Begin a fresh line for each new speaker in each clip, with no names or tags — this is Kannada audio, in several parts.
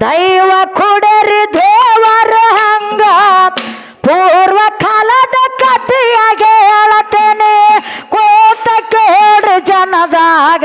ದೈವ ಕುಡರಿ ದೇವರ ಹಂಗ. ಪೂರ್ವ ಕಾಲದ ಕಥೆಯಾಗೆ ಹೇಳತೇನೆ ಕೋತ ಕೇಳಿ ಜನದಾಗ.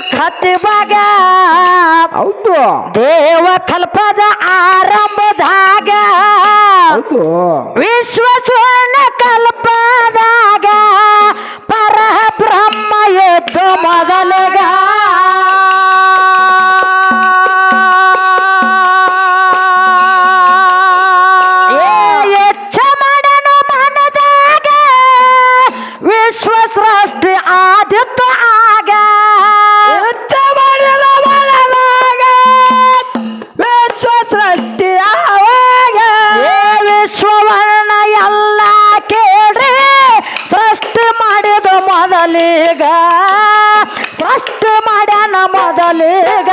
ಕತಿವಾಗ
ಹೌದು.
ದೇವ ಕಲ್ಪದ ಆರಂಭದಾಗ
ಹೌದು.
ವಿಶ್ವ ಮೊದಲಿಗ ಸೃಷ್ಟಿ ಮಾಡ್ಯಾನ ಮೊದಲಿಗ.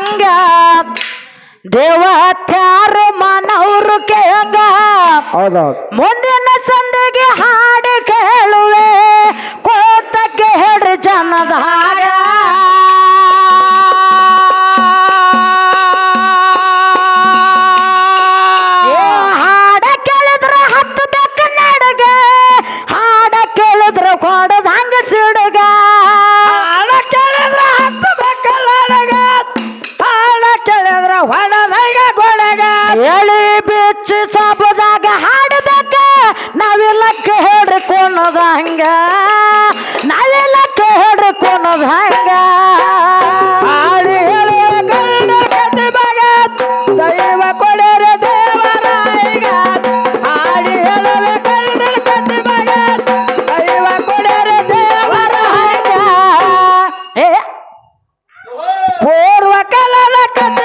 ಕೇಳಂಗ ದೇವತ್ಯಾರು ಮನವರು
ಕೇಳಂಗ
ಮುಂದಿನ ಸಂದಿಗೆ ಹಾಡು ಕೇಳುವೆ. ಕೋತ ಕೇಳಿ ಜನದಾ ಎಳಿ ಬಿಚ್ಚಿ ಸಬದಾಗ ಹಾಡಬೇಕ ನಾವೆಲ್ಲಕ್ಕ ಹೇಳ್ರಿ ಕೊನದ ಹಂಗ ನಾವೆಲ್ಲಕ್ಕ ಹೇಳ್ರಿ ಕೊನದ ಹಂಗ
ಹಾಡಿ ದೈವ ಕೊಡರ ದೇವರಾಯಿಗ ಹಾಡಿ ಹೇಳುವ ಕನ್ನಡ ಕತ್ತಿ ಮಗ ದೈವ ಕೊಡರ ದೇವರಾಯಿಗ
ಏ
ಪೂರ್ವ ಕಲನ ಕತ್ತಿ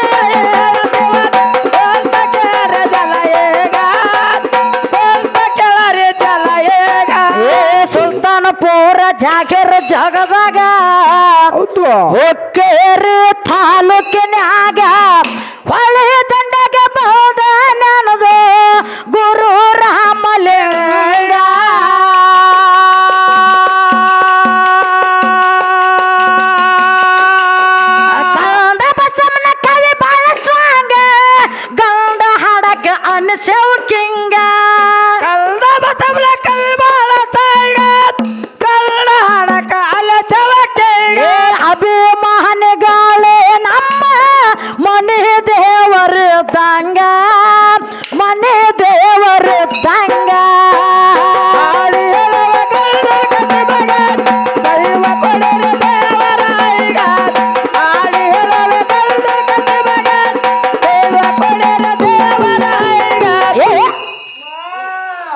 ಜನ ಪೂರ ಜಾಗೇರ ಜಗದಾಗ ಹೊಕ್ಕೇರಿ ತಾಲೂಕಿನಾಗ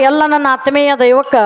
ಎಲ್ಲ ನನ್ನ ಆತ್ಮೀಯ ದೈವಕ್ಕ